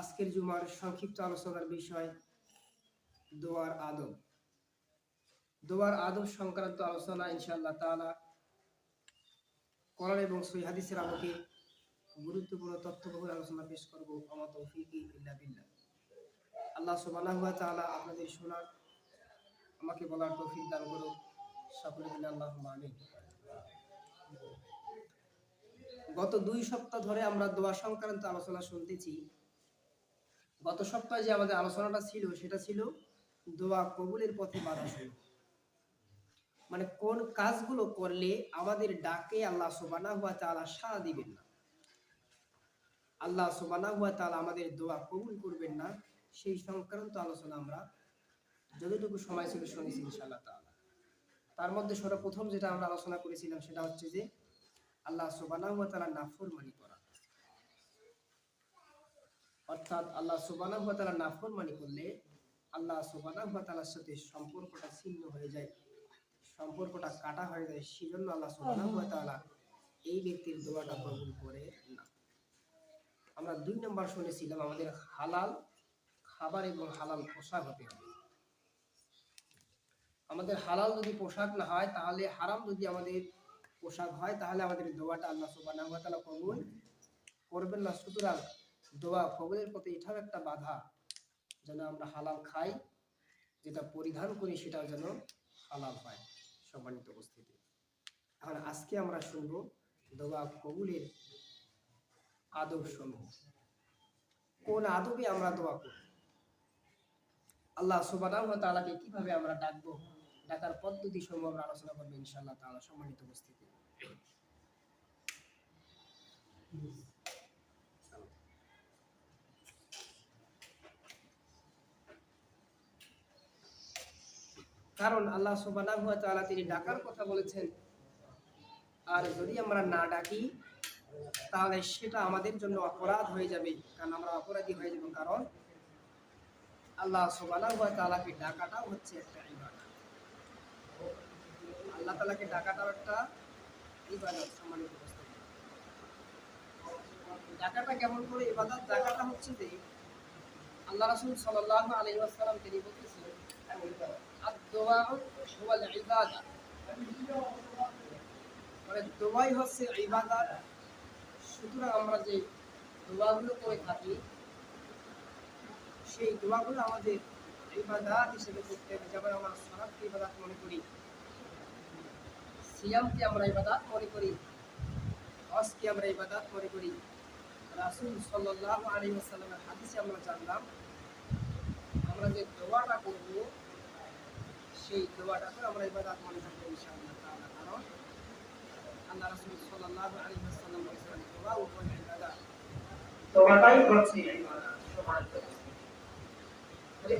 আজকের জুমার সংক্ষিপ্ত আলোচনার বিষয় দোয়ার আদব। দোয়ার আদব সংক্রান্ত আলোচনা ইনশাআল্লাহ তাআলা কোরআন এবং সহিহ হাদিসের আলোকে গুরুত্বপূর্ণ তথ্যবহুল আলোচনা পেশ করব। আমা তৌফিকি আল্লাহ সুবহানাহু তাআলা আপনাদের শোনার, আমাকে বলার তৌফিক দান করুন সকলে আল্লাহুম্মা আমিন। গত দুই সপ্তাহ ধরে আমরা দোয়া সংক্রান্ত আলোচনা শুনতেছি। গত সপ্তাহে যে আমাদের আলোচনাটা ছিল, সেটা ছিল দোয়া কবুলের পথে বাধা শুরু। মানে কোন কাজগুলো করলে আমাদের ডাকে আল্লাহ সুবানা হুয়া তাআলা সাড়া দিবেন না? আল্লাহ সুবানা হুয়া তালা আমাদের দোয়া কবুল করবেন না, সেই সংক্রান্ত আলোচনা আমরা যতটুকু সময় ছিল শুনেছি ইনশাআল্লাহ তালা তার মধ্যে সর্বপ্রথম যেটা আমরা আলোচনা করেছিলাম সেটা হচ্ছে যে আল্লাহ সুবহানাহু ওয়া তাআলা নাফরমানি অর্থাৎ আল্লাহ সুবহানাহু ওয়া তাআলা নাফরমানি করলে আল্লাহ সুবহানাহু ওয়া তাআলার সাথে সম্পর্কটা ছিন্ন হয়ে যায়, সম্পর্কটা কাটা হয়ে যায়, সেজন্য আল্লাহ সুবহানাহু ওয়া তাআলা এই ব্যক্তির দোয়াটা কবুল করে না। আমরা দুই নম্বর শুনেছিলাম, আমাদের হালাল খাবার এবং হালাল পোশাক হতে হবে। আমাদের হালাল যদি পোশাক না হয়, তাহলে হারাম যদি আমাদের পোশাক হয়, তাহলে আমাদের দোয়াটা আল্লাহ তাআলা কবুল করবেন না। সুতরাং দোয়া কবুলের পথে এটাও একটা বাধা যেন আমরা হালাল খাই, যেটা পরিধান করি সেটাও যেন হালাল হয়। সম্মানিত উপস্থিতি। এখন আজকে আমরা শুনব দোয়া কবুলের আদব সমূহ কোন আদবে আমরা দোয়া করি? আল্লাহ ওয়া তাআলাকে কীভাবে আমরা ডাকবো? ডাকার পদ্ধতি সমূহ আমরা আলোচনা করব ইনশাআল্লাহ তাআলা, সম্মানিত উপস্থিতি। কারণ আল্লাহ সুবহানাহু ওয়া তাআলা তিনি ডাকার কথা বলেছেন। আর যদি আমরা না ডাকি, তাহলে সেটা আমাদের জন্য অপরাধ হয়ে যাবে, কারণ আমরা অপরাধী হয়ে যাব, কারণ আল্লাহ সুবহানাহু ওয়া তাআলাকে ডাকাটাও হচ্ছে একটা আল্লাহ তালাকে ডাকাটাও একটা ইবাদত, সম্মানিত ডাকাটা কেমন করে ইবাদত? ডাকাটা হচ্ছে যে আল্লাহ রাসূল সাল্লাল্লাহু আলাইহি ওয়াসাল্লাম তিনি বলতেছেন আমরা যে দোয়াগুলো করে থাকি সেই দোয়াগুলো আমাদের ইবাদত হিসেবে করতে হবে যেমন আমরা ইবাদত মনে করি সিয়ামকে আমরা ইবাদত মনে করি হজকে আমরা ইবাদত মনে করি রাসূল সাল্লাল্লাহু আলাইহি ওয়াসাল্লামের হাদিসে আমরা জানলাম আমরা যে দোয়াটা করব সেই দোয়াটাকে আমরা ইবাদত মনে করব ইনশাআল্লাহ তাআলা। কারণ আল্লাহ রাসূল সাল্লাল্লাহু আলাইহি ওয়াসাল্লাম বলেছেন, দোয়া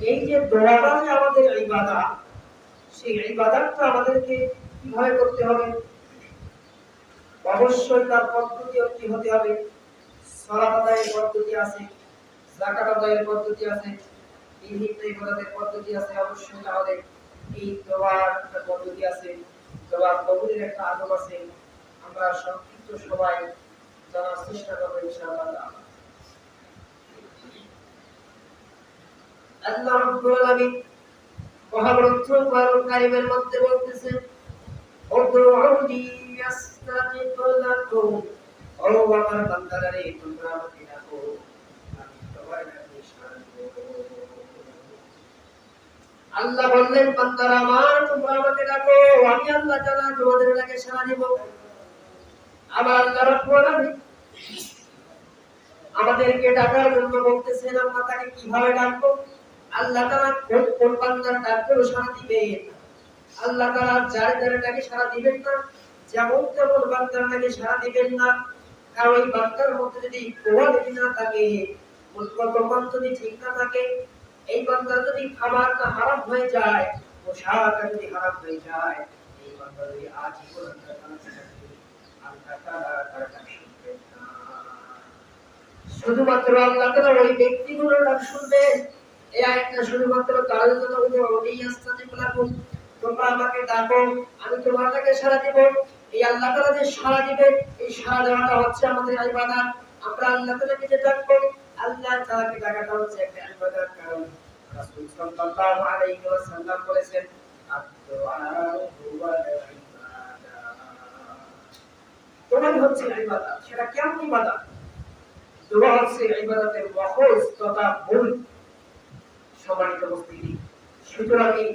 এই যে দোয়াটা আমাদের সেই আমাদেরকে কীভাবে করতে হবে? অবশ্যই তার পদ্ধতি কি হতে হবে? সালাত পদ্ধতি আছে, যাকাত আদায়ের পদ্ধতি আছে নিত্য ইবাদতের পদ্ধতি আছে, অবশ্যই আমাদের এই দোয়ার পদ্ধতি আছে দোয়া কবুলের একটা আদব আছে। আমরা সংক্ষিপ্ত সবাই জানার চেষ্টা করব ইনশাআল্লাহ। আল্লাহ মহাগ্রন্থ কোরআন মধ্যে বলতেছেন ডাকো আমি তোমার ডাকে সাড়া দেব। আল্লাহ বললেন, বান্দারা, আমার তোমরা আমাকে ডাকো, আমি আল্লাহ তাআলা তোমাদের ডাকে সাড়া দিব। আমার আল্লাহ রাব্বুল আমাদেরকে ডাকার জন্য বলতেছেন, আমরা তাকে কীভাবে ডাকবো? আল্লাহ তাআলা কোন বান্দার ডাকলেও সাড়া দিবেন আল্লাহ তাআলা যার যার ডাকে সাড়া দিবেন না, যেমন তেমন বান্দার ডাকে সাড়া দিবেন না। কারণ ওই বান্দার মধ্যে যদি কোয়ালিটি না থাকে মূলকর্ম যদি ঠিক না থাকে এই বান্দার যদি খাবারটা হারাম হয়ে যায় পোশাকটা যদি হারাম হয়ে যায়, এই বান্দা যদি আজীবন তার শুধুমাত্র আল্লাহ তাআলা ওই ব্যক্তিগুলোর শুনবেন এই শুধুমাত্র আস্তাজিব লাকুম তোমরা আমাকে ডাকো, আমি দিব। এই আল্লাহ যে সাড়া দিবে, এই সাড়া দেওয়াটা হচ্ছে আমাদের ইবাদত আমরা আল্লাহ তাআলাকে যে ডাকবো, আল্লাহ ডাকাটা হচ্ছে একটা ইবাদত কারণ।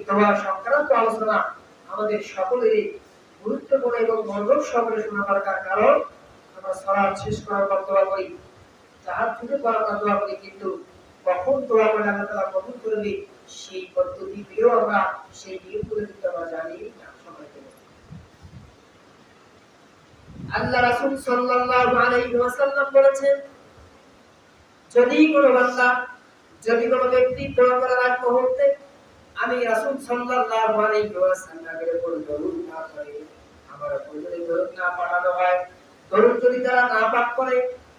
তোমার সংক্রান্ত আলোচনা আমাদের সকলেরই গুরুত্বপূর্ণ এবং মনোযোগ সহকারে শোনা দরকার, কারণ আমরা সরাত শেষ করার পর দোয়া করি যাহার থেকে করার দোয়া করি, কিন্তু কখন দোয়া করে আল্লাহ তাআলা কবুল করবে সেই পদ্ধতি পেয়েও আমরা সেই নিয়মগুলো কিন্তু আমরা জানি না উপস্থিতি। আল্লাহ রাসূল সাল্লাল্লাহু আলাইহি ওয়াসাল্লাম বলেছেন, যদি কোনো বান্দা, যদি কোনো ব্যক্তি দোয়া করার আগ মুহূর্তে আমি রাসূল সাল্লাল্লাহু আলাইহি ওয়াসাল্লামের উপর দরুদ না করে আমার উপর যদি দরুদ না পাঠানো হয়, দরুদ যদি তারা না পাঠ করে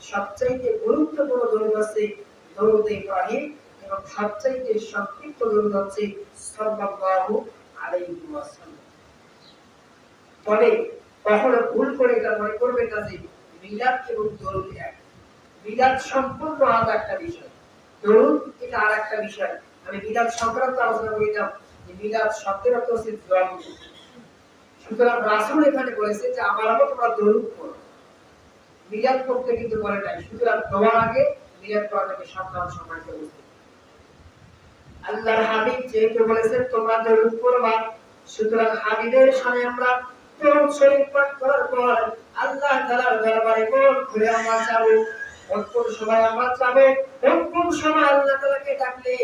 সবচাইতে গুরুত্বপূর্ণ দরুদ আছে দরুদ ইব্রাহিম এবং সবচাইতে সংক্ষিপ্ত দরুদ হচ্ছে সাল্লাল্লাহু আলাইহি ওয়াসাল্লাম। তবে কখনো ভুল করে এটা মনে করবেন না যে মিলাদ এবং দরুদ এক। মিলাদ সম্পূর্ণ আলাদা একটা বিষয়। দরুদ এটা আর একটা বিষয়। আমি মিলাদ সংক্রান্ত আলোচনা করিলাম যে মিলাদ শব্দের অর্থ হচ্ছে জন্ম সুতরাং রাসূল এখানে বলেছে যে, আমার মতো তোমরা দরুদ করো মিলাদ করতে কিন্তু বলে নাই। সুতরাং দোয়ার আগে মিলাদ করাটাকে সাবধান সময় করে আল্লাহর হাবিব যেহেতু বলেছেন, তোমরা দরুদ করবা সুতরাং হাবিবের সামনে আমরা শরীফ পাঠ করার পর আল্লাহ তাআলার দরবারে খুলে আমরা চাবো কোন সময় আমরা চাবো কোন সময় আল্লাহ তাআলাকে ডাকলে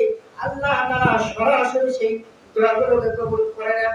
আল্লাহ তাআলা সরাসরি সেই দোয়াগুলোকে কবুল করে নেন।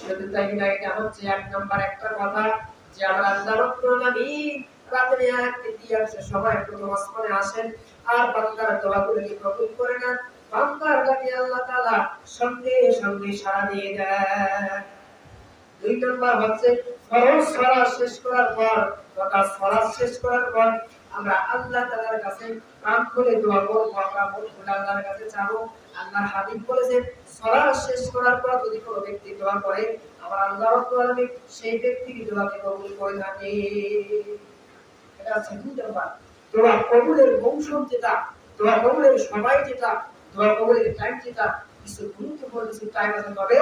শুধু তাই এটা হচ্ছে এক নম্বর একটা কথা যে আমরা আল্লাহ রব্বুল আলামিন রাতের তৃতীয়াংশ সময় প্রথম আসমানে আসেন, আর বান্দার দোয়াগুলোকে কবুল করে নেন? বান্দার ডাকে আল্লাহ তাআলা সঙ্গে সঙ্গে সাড়া দিয়ে দেন। দুই নম্বর হচ্ছে, ফরজ সালাত শেষ করার পর তথা সালাত শেষ করার পর আমরা আল্লাহ তাআলার কাছে কান খুলে দোয়া করব, আমরা আল্লাহর কাছে চাবো। আল্লাহর হাবিব বলেছেন সালাত শেষ করার পর যদি কোনো ব্যক্তি দোয়া করে আমার আল্লাহ সেই ব্যক্তির দোয়াকে কবুল করে থাকে। এটা নম্বর। দোয়া কবুলের মৌসুম যেটা দোয়া কবুলের সময় যেটা দোয়া কবুলের টাইম যেটা, কিছু গুরুত্বপূর্ণ কিছু টাইম আছে, তবে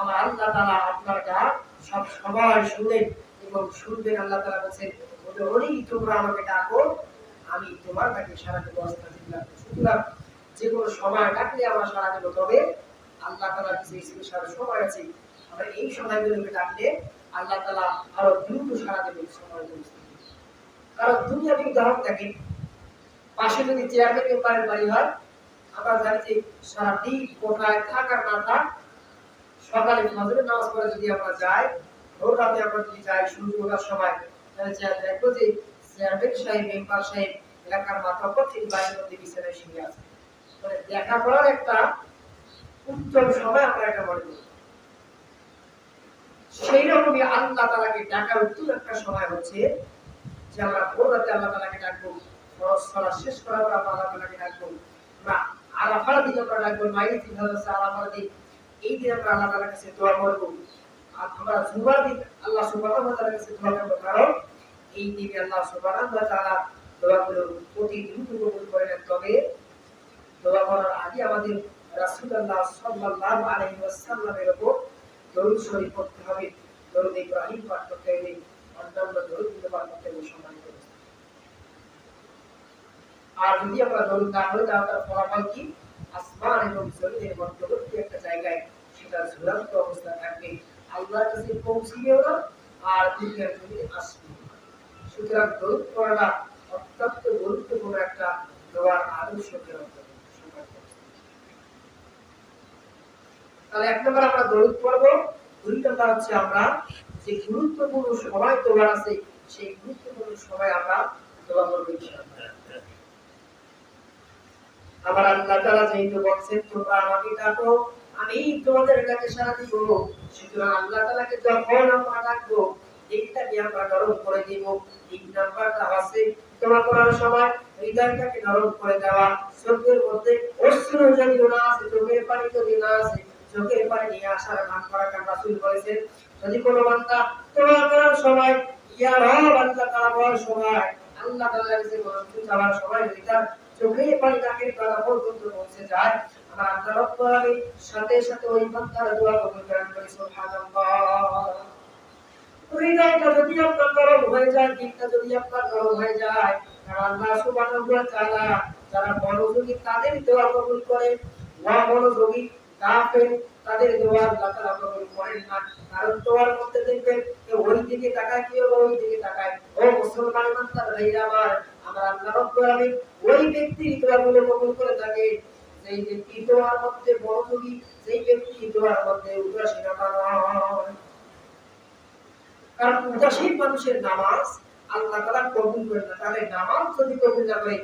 আমার আল্লাহ তাআলা আপনার ডাক সব সময় শুনেন এবং শুনবেন আল্লাহ তাআলা বলেছেন ওই তোমরা আমাকে ডাকো, আমি তোমার ডাকে সারা দেবো আস্তাগফিরুল্লাহ সুতরাং যে সময় ডাকলে আমরা সারা দেবো। তবে আল্লাহ কিছু স্পেশাল সময় আছে। আমরা এই সময়গুলোকে ডাকলে আল্লাহ তাআলা আরও দ্রুত সারা দেবে সময় কারণ দেখেন পাশে যদি বাড়ি হয়, আমরা জানি যে থাকার না থাক সকালে নামাজ পড়ে যদি আমরা যাই, ভোর রাতে আমরা যদি যাই, সূর্য ওঠার সময়, তাহলে যা দেখব যে চেয়ারম্যান সাহেব, মেম্বার সাহেব, এলাকার মাথাপর ঠিক বাড়ির মধ্যে বিছানায় শুয়ে আছে। মানে দেখা করার একটা উত্তম সময় আমরা এটা মনে করি সেই রকমই আল্লাহ তালাকে ডাকার উত্তম একটা সময় হচ্ছে যে আমরা ভোর রাতে আল্লাহ তালাকে ডাকবো, ফরজ সালাত শেষ করার পর আমরা আল্লাহ তালাকে ডাকবো দিন আমরা ডাকবো এই দিন আমরা আল্লাহ তালার দোয়া করব। আর আমরা দিন আল্লাহ ওয়া কাছে দোয়া করব কারণ এই দিনে আল্লাহ অতি দ্রুত কবুল করে নেন তবে দোয়া করার আগে আমাদের রাসূলুল্লাহ সাল্লাল্লাহু আলাইহি ওয়াসাল্লামের উপর দরুদ শরীফ পড়তে হবে। দরুদ ইব্রাহিম পাঠ করতে হবে। অন্যান্য হবে সম্মানিত আর যদি আমরা দরুদ না তাহলে তার ফলাফল কি? আসমান এবং জমিনের মধ্যবর্তী একটা জায়গায় সেটা ঝুলন্ত অবস্থা থাকবে। আল্লাহর কাছে পৌঁছিবেও আর দুনিয়ার আসবে সুতরাং দরুদ পড়াটা অত্যন্ত গুরুত্বপূর্ণ একটা দোয়ার আদর্শ তাহলে এক নম্বর আমরা দরুদ দুই নম্বর হচ্ছে আমরা যে গুরুত্বপূর্ণ দোয়ার আছে, সেই গুরুত্বপূর্ণ সময় আমরা দোয়া করব আমার আল্লাহ তাআলা যেহেতু বলছেন, তোমরা আমাকে ডাকো, আমি তোমাদের সাড়া দিব। সুতরাং আল্লাহ তাআলাকে যখন আমরা ডাকবো দিকটাকে আমরা নরম করে দিব। তিন নাম্বারটা আছে দোয়া করার সময়, হৃদয়টাকে নরম করে দেওয়া। চোখের মধ্যে অশ্রু যদি না আছে, চোখের পানি যদি না আছে। চোখের পানি নিয়ে আসার ভাগ করার কথা রাসূল বলেছেন যদি কোনো বান্দা দোয়া করার সময় তাআলা বলার সময় আল্লাহ সময় যদি তার পর্যন্ত পৌঁছে যায়, আমার সাথে সাথে ওই বান্দার দোয়া কবুল করেন হৃদয়টা যদি আপনার হয়ে যায় দিকটা যদি আপনার হয়ে যায় কারণ আল্লাহ সুবহানাহু তাদের দোয়া কবুল করেন না মনোযোগী কাফের তাদের দোয়া আল্লাহ কবুল করেন না। কারণ দোয়ার মধ্যে দেখবেন ওই দিকে তাকায় কেউ ওই দিকে তাকায়। ও মুসলমান বান্দা ভাইরা আমার আল্লাহ রব্বুল আলামিন ওই ব্যক্তির দোয়াগুলো কবুল করে থাকে। সেই ব্যক্তি দোয়ার মধ্যে মনোযোগী সেই ব্যক্তি দোয়ার মধ্যে উদাসীনতা কারণ উদাসীন মানুষের নামাজ আল্লাহ তাআলা কবুল করেন না। তাহলে নামাজ যদি কবুল না করে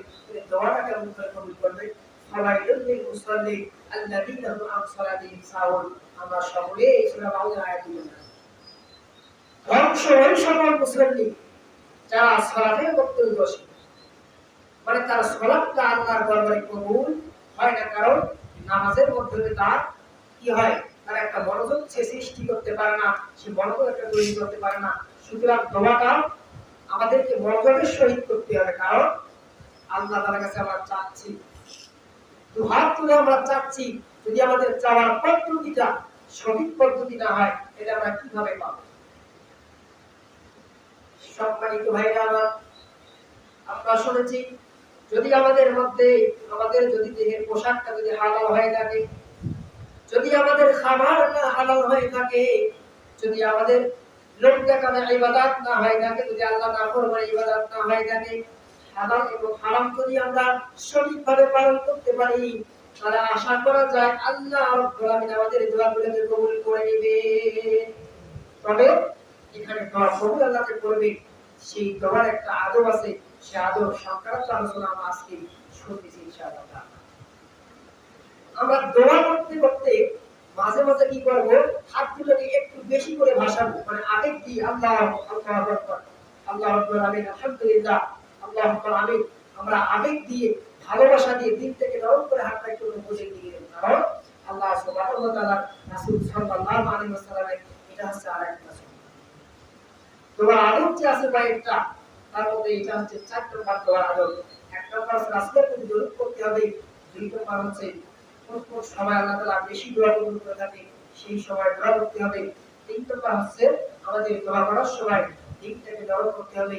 দোয়াটা কেমন করে কবুল করবে? মানে তার সালাতটা আল্লাহর দরবারে কবুল হয় না, কারণ নামাজের মধ্যে তার কি হয়, তার একটা মনোযোগ সে সৃষ্টি করতে পারে না, সে মনোযোগ একটা তৈরি করতে পারে না। সুতরাং দোয়াটা আমাদেরকে মনোযোগের সহিত করতে হবে, কারণ আল্লাহ তাআলার কাছে আমরা চাচ্ছি দু হাত তুলে আমরা চাচ্ছি যদি আমাদের চাওয়ার পদ্ধতিটা সঠিক পদ্ধতি না হয়, এটা আমরা কীভাবে পাবো? সম্মানিত ভাইরা আমার, আমরা শুনেছি, যদি আমাদের মধ্যে, আমাদের যদি দেহের পোশাকটা যদি হালাল হয়ে থাকে, যদি আমাদের খাবার না হালাল হয়ে থাকে, যদি আমাদের লোক দেখানো ইবাদত না হয়ে থাকে, যদি আল্লাহ না করবার ইবাদত না হয়ে থাকে হালাল এবং হারাম যদি আমরা সঠিকভাবে পালন করতে পারি। তাহলে আশা করা যায় আল্লাহ রাব্বুল আমাদের কবুল করে নেবে। তবে এখানে দোয়া কবুল আল্লাহকে করবে। সেই দোয়ার একটা আদব আছে আদব সংক্রান্ত আলোচনা আমরা আজকে শুনতেছি ইনশাআল্লাহ। আমরা দোয়া করতে করতে মাঝে মাঝে কি করব হাত একটু বেশি করে ভাসাবো। মানে আবেগ দিয়ে আল্লাহ আল্লাহ আল্লাহ আমিন আলহামদুলিল্লাহ আল্লাহ আমিন আমরা আবেগ দিয়ে, ভালোবাসা দিয়ে দিল থেকে নরম করে হাতটা একটু বুঝে দিয়ে কারণ আল্লাহ সাল্লাল্লাহু এটা হচ্ছে সুন্নাহ দোয়া আদব যে আছে তার মধ্যে এটা হচ্ছে চার নম্বর আদব এক নম্বর রাসূলের প্রতি দরুদ করতে হবে, দুই নম্বর হচ্ছে কোন কোন সময় আল্লাহ তাআলা বেশি দোয়া কবুল করে থাকে, সেই সময় দোয়া করতে হবে। তিন নম্বর হচ্ছে আমাদের দোয়া করার সময় দিকটাকে নরম করতে হবে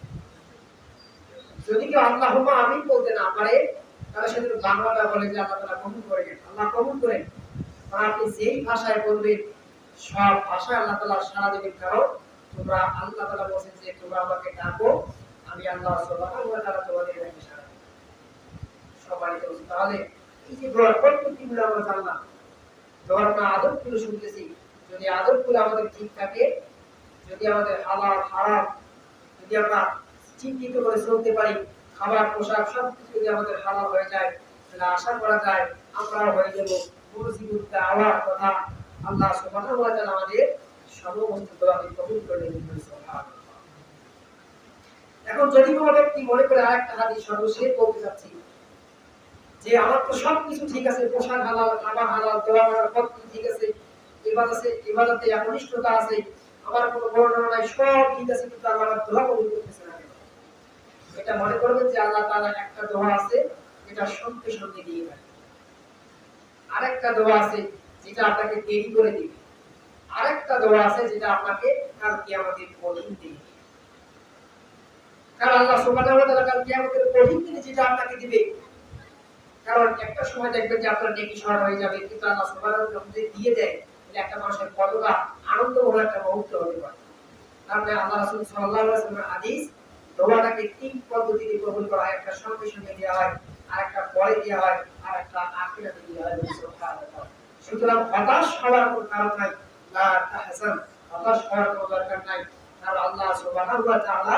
যদি কেউ আল্লাহ আমিন বলতে না পারে, তাহলে সে যদি বাংলাটা বলে যে আল্লাহ তাআলা কবুল করে নেন। আল্লাহ কবুল আর আপনি যেই ভাষায় বলবেন সব ভাষায় আল্লাহ তাআলা সাড়া দেবেন কারণ তোমরা আল্লাহ তাআলা বলেছেন যে তোমরা আমাকে ডাকো, আমি আল্লাহ তাআলা তোমাদের দেব। সম্মানিত তাহলে এই যে পদ্ধতিগুলো আমরা জানলাম দোয়ার আমরা আদবগুলো শুনতেছি, যদি আদবগুলো আমাদের ঠিক থাকে, যদি আমাদের হালাল, হারাম, যদি আমরা চিহ্নিত করে চলতে পারি। খাবার, পোশাক সব কিছু যদি আমাদের হালাল হয়ে যায়, তাহলে আশা করা যায় আমরা হয়ে যাব কথা। আল্লাহ আমাদের কবুল করে এখন যদি কোনো ব্যক্তি মনে করে আরেকটা হাদিস সর্বশেষ বলতে যে আমার তো সবকিছু ঠিক আছে, পোশাক হালাল, খাবার হালাল, দেওয়া করার পদ্ধতি ঠিক আছে এবার আছে এবারতে একনিষ্ঠতা আছে, আমার কোনো বর্ণনা নাই, সব ঠিক আছে, কিন্তু আমার দোয়া কবুল করতেছে? এটা মনে করবেন যে আল্লাহ তাআলা একটা দোয়া আছে, যেটা সঙ্গে সঙ্গে দিয়ে দেয়। আরেকটা দোয়া আছে, যেটা আপনাকে দেরি করে দিবে। আরেকটা দোয়া আছে, যেটা আপনাকে কাল কিয়ামতের কঠিন দিবে। কারণ আল্লাহ সুবহানাহু ওয়া তাআলা কাল কিয়ামতের কঠিন দিনে যেটা আপনাকে দিবে, কারণ একটা সময় দেখবেন যে আপনার নেকি শর্ট হয়ে যাবে, কিন্তু আল্লাহ সুবহানাহু ওয়া তাআলা দিয়ে দেয় তাহলে একটা মানুষের কতটা আনন্দময় একটা মুহূর্ত হতে পারে। তারপরে আল্লাহ রাসূল সাল্লাল্লাহু আলাইহি ওয়াসাল্লামের হাদিস দোয়াটাকে তিন পদ্ধতিতে কবুল করা হয়। একটা সঙ্গে সঙ্গে দেওয়া হয় আর একটা পরে দেওয়া হয় আর একটা আখিরাতে দেওয়া হয়। সুতরাং হতাশ হওয়ার কোনো কারণ নাই, লা তাহজান। হতাশ হওয়ার কোনো দরকার নাই। কারণ আল্লাহ সুবহানাহু ওয়া তাআলা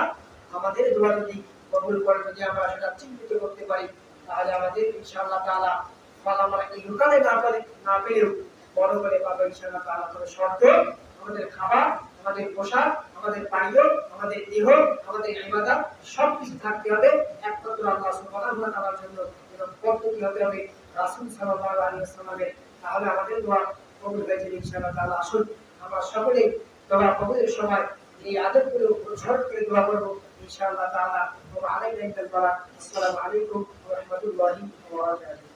আমাদের দোয়া যদি কবুল করে, যদি আমরা সেটা চিন্তিত করতে পারি, তাহলে আমাদের ইনশাআল্লাহ তাআলা ফল আমরা ইহকালে না পারি, না পেলেও বড় করে পাবো ইনশাআল্লাহ তাআলা। তবে শর্ত, আমাদের খাবার, আমাদের পোশাক আমাদের পানীয় আমাদের দেহ আমাদের ইবাদত সবকিছু থাকতে হবে। একমাত্র আল্লাহ সুবহানাহু ওয়া তাআলার জন্য এবং পদ্ধতি হতে হবে রাসূল সাল্লাল্লাহু আলাইহি ওয়াসাল্লামের। তাহলে আমাদের দোয়া কবুল হয়ে যাবে ইনশাআল্লাহ তাআলা। আসুন, আমরা সকলেই দোয়া কবুলের সময় এই আদবগুলো অনুসরণ করে দোয়া করব ইনশাআল্লাহ তাআলা। ওয়া আলাইকুম আসসালামু আলাইকুম ওয়া রাহমাতুল্লাহি ওয়া বারাকাতুহু।